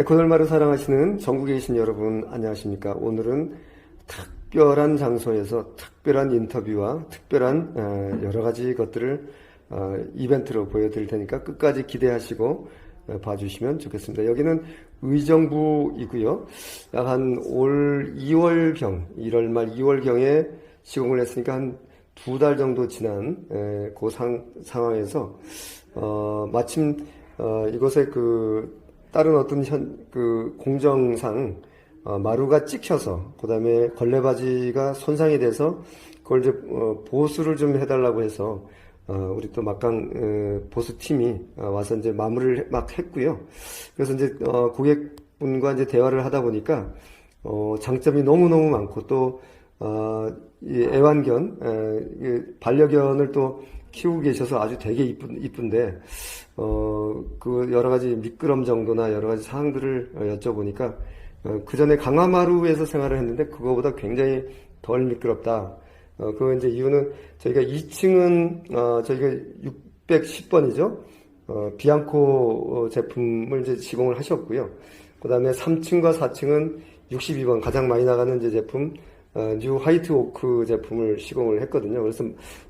에코널마를 사랑하시는 전국에 계신 여러분 안녕하십니까? 오늘은 특별한 장소에서 특별한 인터뷰와 특별한 어, 여러 가지 것들을 어, 이벤트로 보여드릴 테니까 끝까지 기대하시고 어, 봐주시면 좋겠습니다. 여기는 의정부이고요. 약 한 올 2월경, 1월 말 2월경에 시공을 했으니까 한 두 달 정도 지난 에, 그 상, 상황에서 어, 마침 어, 이곳에 그 다른 어떤 현, 그 공정상 어, 마루가 찍혀서 그다음에 걸레바지가 손상이 돼서 그걸 이제 어, 보수를 좀 해달라고 해서 어, 우리 또 막강 어, 보수 팀이 어, 와서 이제 마무리를 막 했고요. 그래서 이제 어, 고객분과 이제 대화를 하다 보니까 어, 장점이 너무 너무 많고 또 어, 이 애완견, 에, 이 반려견을 또 키우고 계셔서 아주 되게 이쁜, 이쁜데, 어, 그 여러 가지 미끄럼 정도나 여러 가지 사항들을 어, 여쭤보니까, 어, 그 전에 강화마루에서 생활을 했는데, 그거보다 굉장히 덜 미끄럽다. 어, 그 이제 이유는 저희가 2층은, 어, 저희가 610번이죠. 어, 비앙코 어, 제품을 이제 시공을 하셨고요. 그 다음에 3층과 4층은 62번 가장 많이 나가는 이제 제품, 어, 뉴 화이트 오크 제품을 시공을 했거든요. 그래서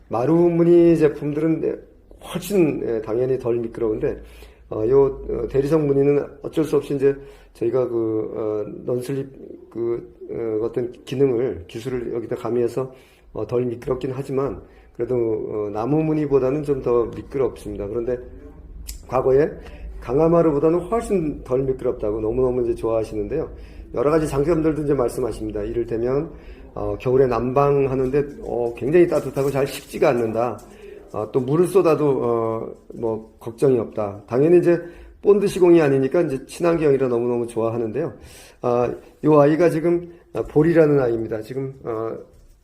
마루 무늬 제품들은 훨씬 예, 당연히 덜 미끄러운데 어, 요 어, 대리석 무늬는 어쩔 수 없이 이제 저희가 그 어, 넌슬립 그 어, 어떤 기능을 기술을 여기다 가미해서 어, 덜 미끄럽긴 하지만 그래도 어, 나무 무늬보다는 좀 더 미끄럽습니다. 그런데 과거에 강화마루보다는 훨씬 덜 미끄럽다고 너무너무 이제 좋아하시는데요. 여러 가지 장점들도 이제 말씀하십니다. 이를테면, 어, 겨울에 난방하는데, 어, 굉장히 따뜻하고 잘 식지가 않는다. 어, 또 물을 쏟아도, 어, 뭐, 걱정이 없다. 당연히 이제, 본드 시공이 아니니까 이제 친환경이라 너무너무 좋아하는데요. 아, 요 아이가 지금, 아, 볼이라는 아이입니다. 지금, 어,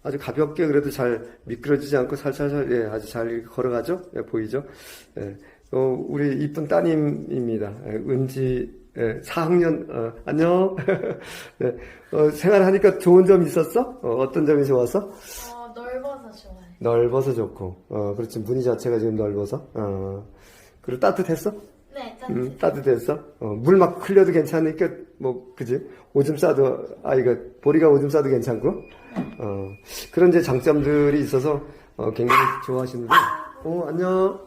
아주 가볍게 그래도 잘 미끄러지지 않고 살살살, 예, 아주 잘 걸어가죠? 예, 보이죠? 예. 어, 우리 이쁜 따님입니다. 예, 은지, 예, 4학년, 어, 안녕. 네, 어, 생활하니까 좋은 점 있었어? 어, 떤 점이 좋았어? 어, 넓어서 좋아요. 넓어서 좋고, 어, 그렇지. 무늬 자체가 지금 넓어서, 어, 그리고 따뜻했어? 네, 짠. 음, 따뜻했어? 어, 물 막 흘려도 괜찮으니까, 뭐, 그지? 오줌 싸도, 아이가, 보리가 오줌 싸도 괜찮고, 어, 그런 이제 장점들이 있어서, 어, 굉장히 좋아하시는데, 어, 안녕.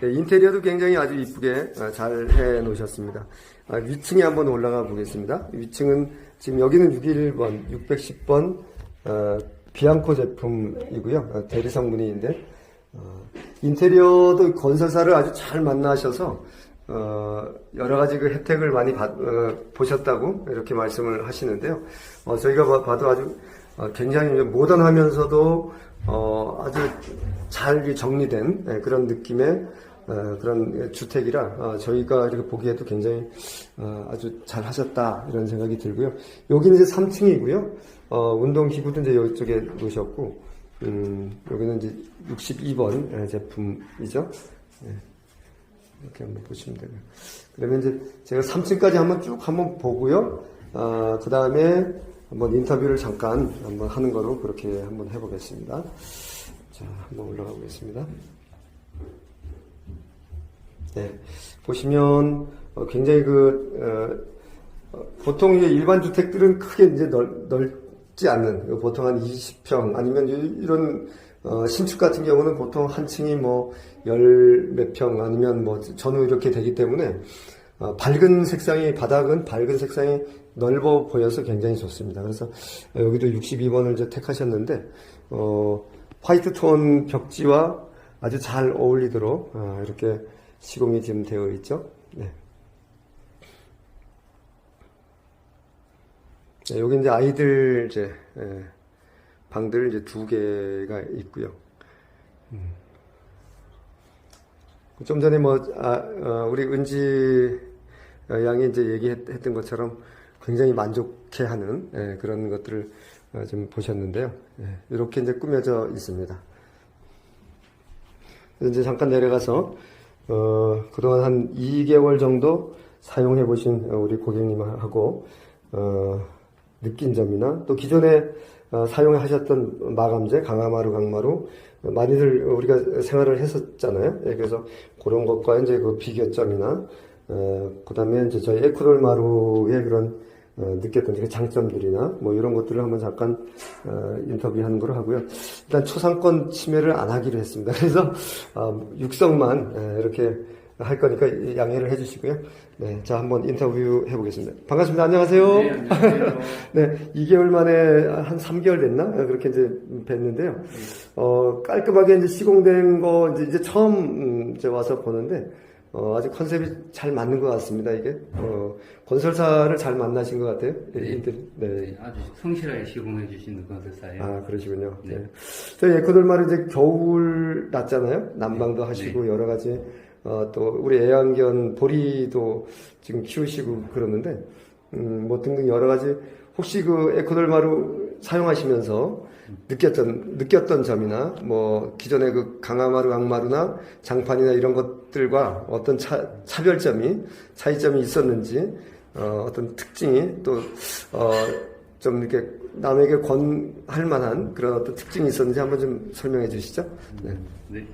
네, 인테리어도 굉장히 아주 이쁘게 어, 잘해 놓으셨습니다. 아, 위층에 한번 올라가 보겠습니다. 위층은 지금 여기는 601번, 610번, 어, 비앙코 제품이고요. 어, 대리석 무늬인데, 어, 인테리어도 건설사를 아주 잘 만나셔서 어, 여러 가지 그 혜택을 많이 받, 어, 보셨다고 이렇게 말씀을 하시는데요. 어, 저희가 봐- 봐도 아주 어, 굉장히 모던하면서도 어, 아주 잘 정리된 예, 그런 느낌의 어, 그런 주택이라 어, 저희가 이렇게 보기에도 굉장히 어, 아주 잘 하셨다 이런 생각이 들고요. 여기는 이제 3층이고요. 어, 운동기구도 이제 이쪽에 놓으셨고 음, 여기는 이제 62번 제품이죠. 예, 이렇게 한번 보시면 되고요. 그러면 이제 제가 3층까지 한번 쭉 한번 보고요. 아, 그 다음에 한번 인터뷰를 잠깐 한번 하는 거로 그렇게 한번 해보겠습니다. 자, 한번 올라가 보겠습니다. 네, 보시면 어, 굉장히 그 어, 어, 보통 일반 주택들은 크게 이제 넓, 넓지 않는 보통 한 20평 아니면 이- 이런 어, 신축 같은 경우는 보통 한 층이 뭐 열 몇 평 아니면 뭐 전후 이렇게 되기 때문에 어, 밝은 색상이 바닥은 밝은 색상이 넓어 보여서 굉장히 좋습니다. 그래서 여기도 62번을 이제 택하셨는데 어, 화이트 톤 벽지와 아주 잘 어울리도록 어, 이렇게 시공이 지금 되어 있죠. 네. 네, 여기 이제 아이들 이제 예, 방들 이제 두 개가 있고요. 음. 좀 전에 뭐 아, 어, 우리 은지 양이 이제 얘기했던 것처럼 굉장히 만족해하는 예, 그런 것들을 어, 좀 보셨는데요. 예, 이렇게 이제 꾸며져 있습니다. 이제 잠깐 내려가서 어, 그동안 한 2개월 정도 사용해 보신 우리 고객님하고 어, 느낀 점이나 또 기존에 어, 사용하셨던 마감재, 강화마루, 강마루 많이들 우리가 생활을 했었잖아요. 예, 그래서 그런 것과 이제 그 비교점이나 어, 그다음에 이제 저희 에코돌 마루의 그런 어, 느꼈던 그 장점들이나 뭐 이런 것들을 한번 잠깐 어, 인터뷰하는 걸로 하고요. 일단 초상권 침해를 안 하기로 했습니다. 그래서 어, 육성만 에, 이렇게 할 거니까 양해를 해주시고요. 네, 자 한번 인터뷰 해보겠습니다. 반갑습니다. 안녕하세요. 네, 안녕하세요. 네, 2개월 만에 한 3개월 됐나? 그렇게 이제 뵀는데요. 어, 깔끔하게 이제 시공된 거 이제, 이제 처음 음, 이제 와서 보는데, 어, 아주 컨셉이 잘 맞는 것 같습니다, 이게. 어, 건설사를 잘 만나신 것 같아요. 네. 네. 인들, 네. 네, 아주 성실하게 시공해 주시는 건설사예요. 아, 그러시군요. 네. 네. 저희 에코돌마루 이제 겨울 났잖아요. 난방도 네. 하시고 여러 가지, 어, 또 우리 애완견 보리도 지금 키우시고 그러는데, 음, 뭐 등등 여러 가지, 혹시 그 에코돌마루 사용하시면서 느꼈던, 느꼈던 점이나, 뭐, 기존의 그 강화마루, 강마루나 장판이나 이런 것들과 어떤 차, 차별점이, 차이점이 있었는지, 어, 어떤 특징이 또, 어, 좀 이렇게 남에게 권할 만한 그런 어떤 특징이 있었는지 한번 좀 설명해 주시죠. 네. 네.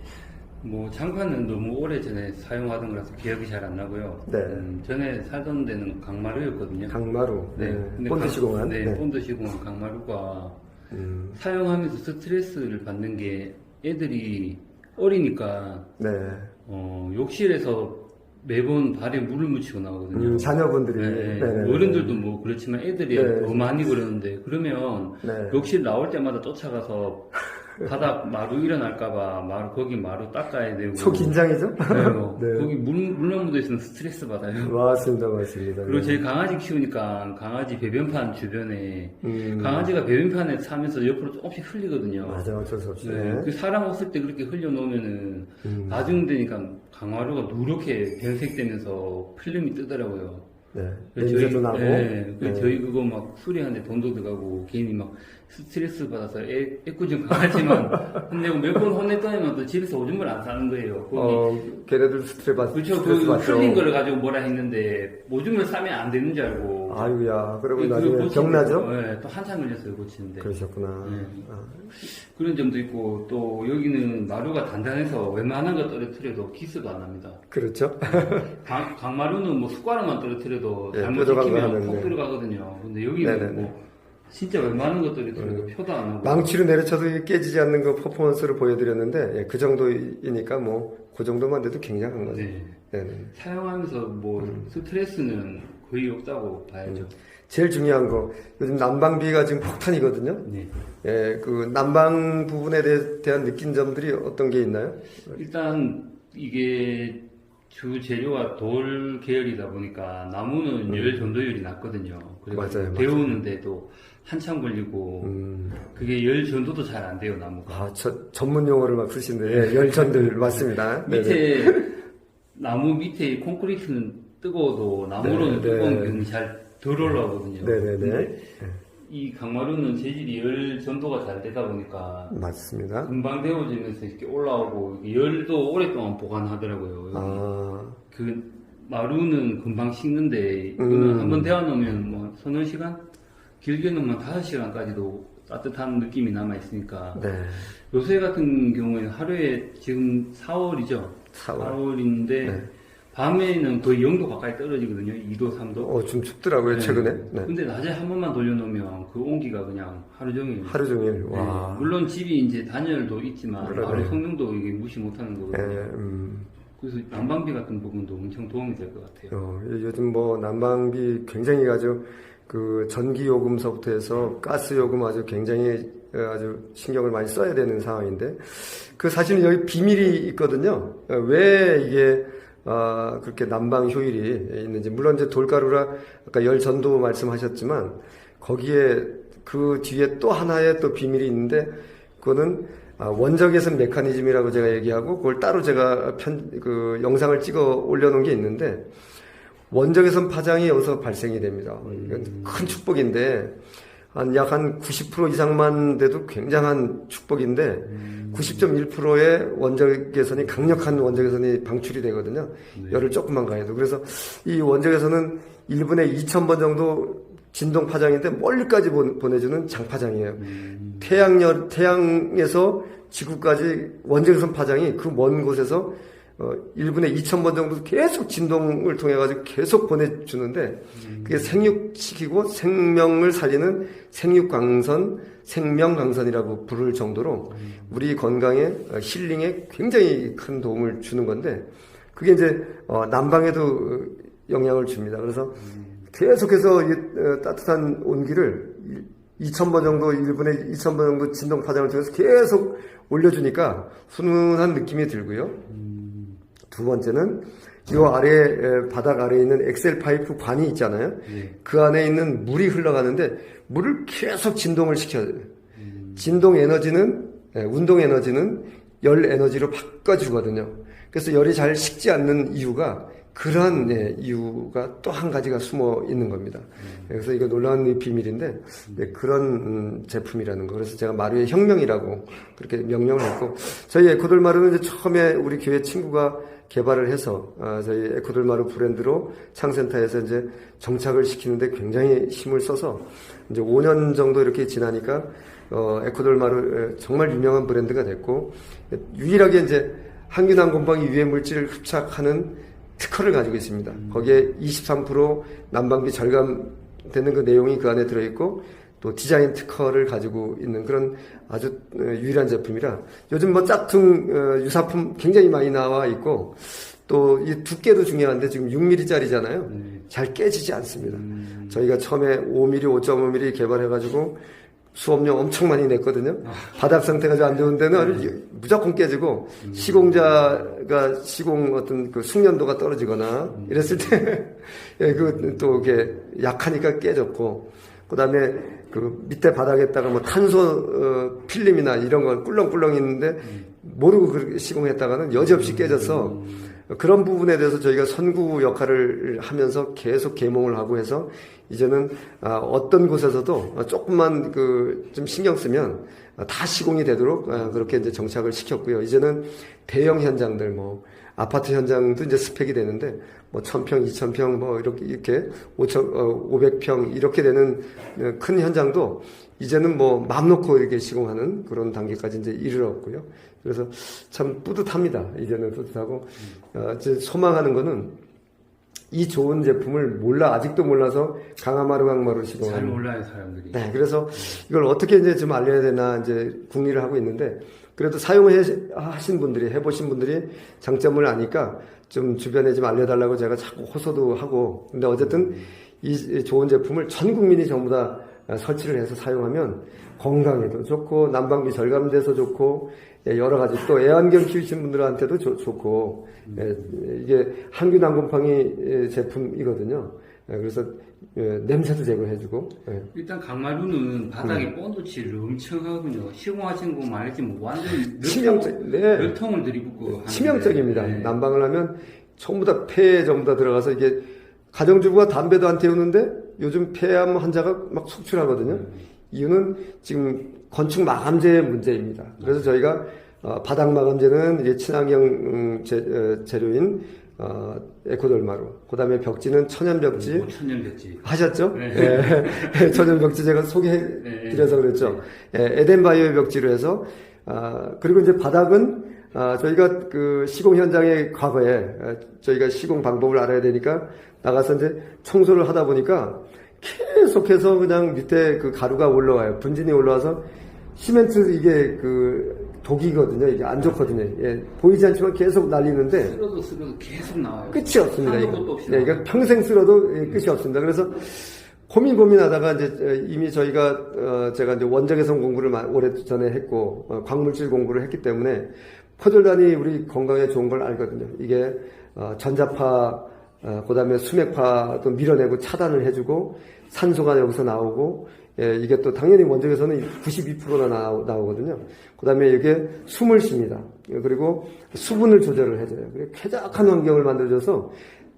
뭐 장판은 너무 오래 전에 사용하던 거라서 기억이 잘 안 나고요. 네. 음, 전에 살던 데는 강마루였거든요. 강마루, 네. 근데 본드 강- 시공한. 네, 네. 본드 시공한 강마루가 음, 사용하면서 스트레스를 받는 게 애들이 어리니까 네. 어, 욕실에서 매번 발에 물을 묻히고 나오거든요. 음, 자녀분들이. 네, 네, 네, 어른들도 뭐 그렇지만 애들이 네. 더 많이 그러는데 그러면 네. 욕실 나올 때마다 쫓아가서 바닥 마루 일어날까봐 마루 거기 마루 닦아야 되고 초긴장이죠? 네, 뭐 네. 거기 물 물만 묻어 있으면 스트레스 받아요. 맞습니다, 맞습니다. 그리고 네. 저희 강아지 키우니까 강아지 배변판 주변에 음, 강아지가 배변판에 사면서 옆으로 조금씩 흘리거든요. 맞아, 어쩔 수 없이. 네, 네. 그 사람 없을 때 그렇게 흘려놓으면은 음. 나중 되니까 강화루가 누렇게 변색되면서 필름이 뜨더라고요. 네. 그래서 냄새도 저희, 나고. 네, 그래서 네. 저희 그거 막 수리하는데 돈도 들어가고 괜히 막 스트레스 받아서 애, 애꿎은 강아지만 혼내고 몇 번 혼냈더니만 또 집에서 오줌을 안 싸는 거예요. 거기 어, 걔네들 스트레스 받, 그렇죠. 스트레스 그 받죠. 흘린 거를 가지고 뭐라 했는데 오줌을 싸면 안 되는 줄 알고. 아유야, 그러고 그거 나중에 병나죠? 네, 또 한참 걸렸어요 고치는데. 그러셨구나. 네. 아, 그런 점도 있고 또 여기는 마루가 단단해서 웬만한 거 떨어뜨려도 기스도 안 납니다. 그렇죠? 강, 강마루는 뭐 숟가락만 떨어뜨려도 예, 잘못 폭 네. 들어가거든요. 근데 여기는 네네네. 뭐 진짜 웬만한 거 떨어뜨려도 표도 안 나고. 망치로 내려쳐도 깨지지 않는 그 퍼포먼스를 보여드렸는데, 예, 그 정도이니까 뭐, 그 정도만 돼도 굉장한 거죠. 네. 네. 네. 사용하면서 뭐 음. 스트레스는 거의 없다고 봐야죠. 제일 중요한 거, 요즘 난방비가 지금 폭탄이거든요. 네. 예, 그 난방 부분에 대, 대한 느낀 점들이 어떤 게 있나요? 일단 이게 주 재료가 돌 계열이다 보니까 나무는 열 전도율이 낮거든요. 그래서 음. 맞아요. 데우는데도 한참 걸리고 음, 그게 열 전도도 잘 안 돼요 나무가. 아, 저, 전문 용어를 막 쓰시는데, 예, 열전들 맞습니다. 네네. 밑에 나무 밑에 콘크리트는 뜨거워도 나무로는 네, 뜨거운 네. 기운이 잘 덜 올라오거든요. 네네네. 근데 이 강마루는 재질이 열 전도가 잘 되다 보니까 맞습니다. 금방 데워지면서 이렇게 올라오고 열도 오랫동안 보관하더라고요. 아, 그 마루는 금방 식는데 이거는 음. 한번 데워놓으면 뭐 서너 시간? 길게 놓으면 다섯 시간까지도 따뜻한 느낌이 남아 있으니까 네. 요새 같은 경우에는 하루에 지금 4월이죠. 4월. 인데 네. 밤에는 거의 0도 가까이 떨어지거든요. 2도, 3도. 어, 좀 춥더라고요, 최근에. 네. 근데 낮에 한 번만 돌려놓으면 그 온기가 그냥 하루 종일. 하루 종일, 네. 와. 물론 집이 이제 단열도 있지만 그러네. 바로 성능도 이게 무시 못하는 예, 거거든요. 음, 그래서 난방비 같은 부분도 엄청 도움이 될 것 같아요. 어, 요즘 뭐 난방비 굉장히 아주 그 전기 요금서부터 해서 가스 요금 아주 굉장히 어, 아주 신경을 많이 써야 되는 상황인데 그 사실은 여기 비밀이 있거든요. 어, 왜 이게 아, 그렇게 난방 효율이 있는지 물론 이제 돌가루라 아까 열 전도 말씀하셨지만 거기에 그 뒤에 또 하나의 또 비밀이 있는데 그거는 아, 원적외선 메커니즘이라고 제가 얘기하고 그걸 따로 제가 편, 그 영상을 찍어 올려놓은 게 있는데 원적 외선 파장이 여기서 발생이 됩니다. 이건 큰 축복인데 한 약 한 90% 이상만 돼도 굉장한 축복인데 90.1%의 원적 외선이 강력한 원적 외선이 방출이 되거든요. 열을 조금만 가해도 그래서 이 원적 외선은 1분에 2,000번 정도 진동 파장인데 멀리까지 보- 보내주는 장파장이에요. 태양열 태양에서 지구까지 원적 외선 파장이 그 먼 곳에서 어, 1분에 2,000번 정도 계속 진동을 통해 가지고 계속 보내주는데 그게 생육시키고 생명을 살리는 생육광선, 생명광선이라고 부를 정도로 우리 건강에 어, 힐링에 굉장히 큰 도움을 주는 건데 그게 이제 어, 난방에도 어, 영향을 줍니다. 그래서 계속해서 이, 어, 따뜻한 온기를 2,000번 정도 1분에 2,000번 정도 진동 파장을 통해서 계속 올려주니까 훈훈한 느낌이 들고요. 두 번째는 이 아래 에, 바닥 아래에 있는 엑셀 파이프 관이 있잖아요. 예. 그 안에 있는 물이 흘러가는데 물을 계속 진동을 시켜요. 진동 에너지는 예, 운동 에너지는 열 에너지로 바꿔주거든요. 그래서 열이 잘 식지 않는 이유가 그런 예, 이유가 또 한 가지가 숨어 있는 겁니다. 그래서 이거 놀라운 비밀인데 네, 그런 음, 제품이라는 거. 그래서 제가 마루의 혁명이라고 그렇게 명명을 했고 저희 에코돌 마루는 이제 처음에 우리 교회 친구가 개발을 해서 아, 저희 에코돌 마루 브랜드로 창센터에서 이제 정착을 시키는데 굉장히 힘을 써서 이제 5년 정도 이렇게 지나니까 어, 에코돌 마루 에, 정말 유명한 브랜드가 됐고 유일하게 이제 항균한 곰팡이 유해 물질을 흡착하는 특허를 가지고 있습니다. 거기에 23% 난방비 절감되는 그 내용이 그 안에 들어있고 또 디자인 특허를 가지고 있는 그런 아주 어, 유일한 제품이라 요즘 뭐 짝퉁 어, 유사품 굉장히 많이 나와 있고 또 이 두께도 중요한데 지금 6mm짜리잖아요. 잘 깨지지 않습니다. 저희가 처음에 5mm, 5.5mm 개발해가지고 수업료 엄청 많이 냈거든요. 바닥 상태가 좀 안 좋은 데는 아주 무조건 깨지고 시공자가 시공 어떤 그 숙련도가 떨어지거나 이랬을 때, 예, 그또 이게 약하니까 깨졌고, 그 다음에 그 밑에 바닥에다가 뭐 탄소 어, 필름이나 이런 거 꿀렁꿀렁 있는데 모르고 그렇게 시공했다가는 여지없이 깨져서 그런 부분에 대해서 저희가 선구 역할을 하면서 계속 계몽을 하고 해서 이제는 아, 어떤 곳에서도 조금만 그 좀 신경 쓰면 다 시공이 되도록 아, 그렇게 이제 정착을 시켰고요. 이제는 대형 현장들 뭐 아파트 현장도 이제 스펙이 되는데 뭐 1000평, 2000평 뭐 이렇게 이렇게 5000 어, 500평 이렇게 되는 어, 큰 현장도 이제는 뭐 맘 놓고 이렇게 시공하는 그런 단계까지 이제 이르렀고요. 그래서 참 뿌듯합니다. 이제는 뿌듯하고 어, 이제 소망하는 거는 이 좋은 제품을 몰라 아직도 몰라서 강화마루 강마루 잘 시공하는 몰라요 사람들이. 네, 그래서 이걸 어떻게 이제 좀 알려야 되나 이제 궁리를 하고 있는데 그래도 사용해 하신 분들이 해보신 분들이 장점을 아니까 좀 주변에 좀 알려달라고 제가 자꾸 호소도 하고 근데 어쨌든 이 좋은 제품을 전 국민이 전부 다 설치를 해서 사용하면 건강에도 좋고 난방비 절감돼서 좋고 예, 여러 가지 또 애완견 키우시는 분들한테도 좋, 좋고 예, 이게 항균 난곰팡이 예, 제품이거든요. 예, 그래서 예, 냄새도 제거해주고 예. 일단 강마루는 바닥에 본도치를 엄청 하거든요. 시공하시는 거 말했지 뭐 완전 몇 치명적, 통, 네. 몇 통을 들이붓고. 치명적입니다. 네. 난방을 하면 전부 다 폐에 전부 다 들어가서 이게 가정주부가 담배도 안 태우는데 요즘 폐암 환자가 막 속출하거든요. 이유는 지금 건축 마감재의 문제입니다. 그래서 저희가 어, 바닥 마감재는 이제 친환경 음, 재, 어, 재료인 어, 에코돌마루, 그다음에 벽지는 천연 벽지 뭐 천연 벽지. 하셨죠? 네. 예. 천연 벽지 제가 소개해 드려서 그랬죠. 예, 에덴바이오의 벽지로 해서 아, 그리고 이제 바닥은 아, 저희가 그 시공 현장에 과거에 아, 저희가 시공 방법을 알아야 되니까 나가서 이제 청소를 하다 보니까 계속해서 그냥 밑에 그 가루가 올라와요. 분진이 올라와서 시멘트 이게 그 독이거든요. 이게 안 좋거든요. 예, 보이지 않지만 계속 날리는데 쓸어도 쓸어도 계속 나와요. 끝이 없습니다. 이거. 나와요. 이거 평생 쓸어도 예, 끝이 없습니다. 그래서 고민 고민하다가 이제 어, 이미 저희가 어, 제가 이제 원적외선 공부를 마- 오래 전에 했고 어, 광물질 공부를 했기 때문에 포졸단이 우리 건강에 좋은 걸 알거든요. 이게 어, 전자파 어, 그다음에 수맥파도 밀어내고 차단을 해주고 산소가 여기서 나오고 예, 이게 또 당연히 원적에서는 92%나 나오, 나오거든요. 그 다음에 이게 숨을 쉽니다. 예, 그리고 수분을 조절을 해줘요. 쾌적한 환경을 만들어줘서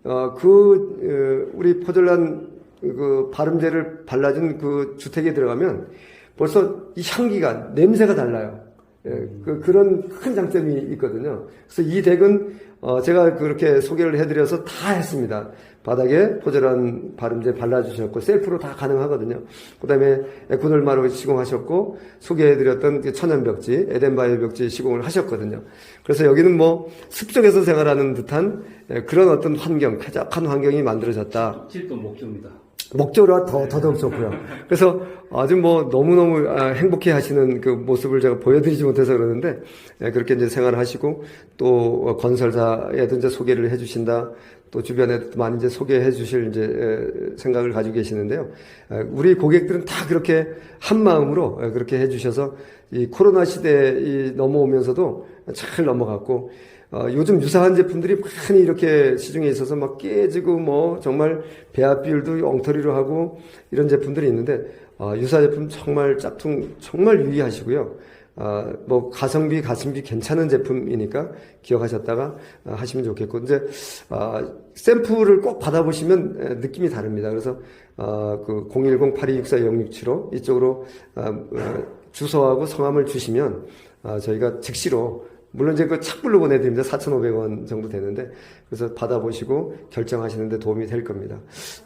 어, 그 어, 우리 포졸란 그 발음제를 발라준 그 주택에 들어가면 벌써 이 향기가 냄새가 달라요. 예, 그, 그런 큰 장점이 있거든요. 그래서 이 덱은 어, 제가 그렇게 소개를 해드려서 다 했습니다. 바닥에 포절한 발음제 발라주셨고 셀프로 다 가능하거든요. 그 다음에 에코놀마로 시공하셨고 소개해드렸던 그 천연벽지 에덴바이오 벽지 시공을 하셨거든요. 그래서 여기는 뭐 숲속에서 생활하는 듯한 예, 그런 어떤 환경, 쾌적한 환경이 만들어졌다. 칠도 목표입니다. 목적으로 더, 더더욱 좋고요. 그래서 아주 뭐 너무너무 아, 행복해 하시는 그 모습을 제가 보여드리지 못해서 그러는데, 예, 그렇게 이제 생활을 하시고, 또 어, 건설사에도 이제 소개를 해 주신다. 또 주변에 많이 이제 소개해 주실 이제 에, 생각을 가지고 계시는데요. 에, 우리 고객들은 다 그렇게 한 마음으로 에, 그렇게 해 주셔서 이 코로나 시대에 이 넘어오면서도 잘 넘어갔고, 어, 요즘 유사한 제품들이 많이 이렇게 시중에 있어서 막 깨지고 뭐 정말 배합 비율도 엉터리로 하고 이런 제품들이 있는데 어, 유사 제품 정말 짝퉁 정말 유의하시고요. 아, 뭐 가성비 가성비 괜찮은 제품이니까 기억하셨다가 아, 하시면 좋겠고 이제 아, 샘플을 꼭 받아보시면 에, 느낌이 다릅니다. 그래서 아, 그010-8264-0675 이쪽으로 아, 어, 주소하고 성함을 주시면 아, 저희가 즉시로 물론 이제 그 착불로 보내드립니다. 4,500원 정도 되는데 그래서 받아보시고 결정하시는데 도움이 될 겁니다.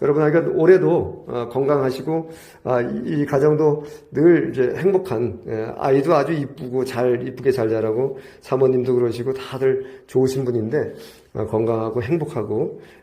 여러분, 하여간 올해도 어, 건강하시고 아, 이, 이 가정도 늘 이제 행복한 예, 아이도 아주 이쁘고 잘 이쁘게 잘 자라고 사모님도 그러시고 다들 좋으신 분인데 어, 건강하고 행복하고 에,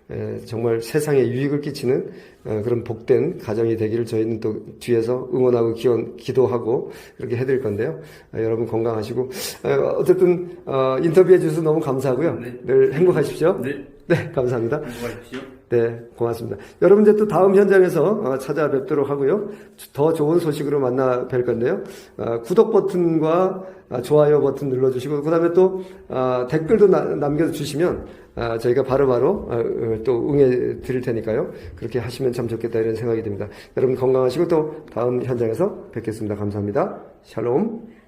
정말 세상에 유익을 끼치는 어, 그런 복된 가정이 되기를 저희는 또 뒤에서 응원하고 기원, 기도하고 이렇게 해드릴 건데요. 어, 여러분 건강하시고 어, 어쨌든 어, 인터뷰해 주셔서 너무 감사하고요. 네. 늘 행복하십시오. 네. 네, 감사합니다. 공부하십시오. 네, 고맙습니다. 여러분 이제 또 다음 현장에서 어, 찾아뵙도록 하고요. 더 좋은 소식으로 만나 뵐 건데요. 어, 구독 버튼과 아, 좋아요 버튼 눌러주시고 그 다음에 또 아, 댓글도 나- 남겨주시면 아, 저희가 바로바로 어, 어, 또 응해 드릴 테니까요. 그렇게 하시면 참 좋겠다 이런 생각이 듭니다. 여러분 건강하시고 또 다음 현장에서 뵙겠습니다. 감사합니다. 샬롬.